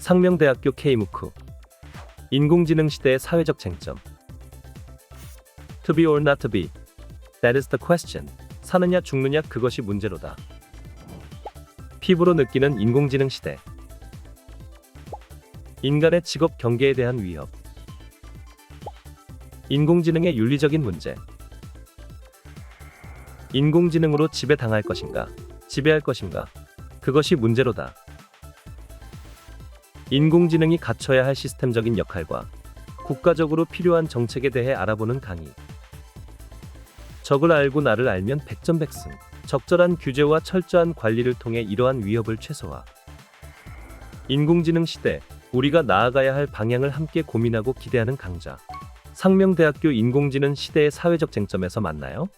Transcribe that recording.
상명대학교 K무크 인공지능 시대의 사회적 쟁점. To be or not to be. That is the question. 사느냐 죽느냐 그것이 문제로다. 피부로 느끼는 인공지능 시대. 인간의 직업 경계에 대한 위협. 인공지능의 윤리적인 문제. 인공지능으로 지배당할 것인가 지배할 것인가 그것이 문제로다 인공지능이 갖춰야 할 시스템적인 역할과 국가적으로 필요한 정책에 대해 알아보는 강의. 적을 알고 나를 알면 백전백승. 적절한 규제와 철저한 관리를 통해 이러한 위협을 최소화. 인공지능 시대, 우리가 나아가야 할 방향을 함께 고민하고 기대하는 강좌. 상명대학교 인공지능 시대의 사회적 쟁점에서 만나요.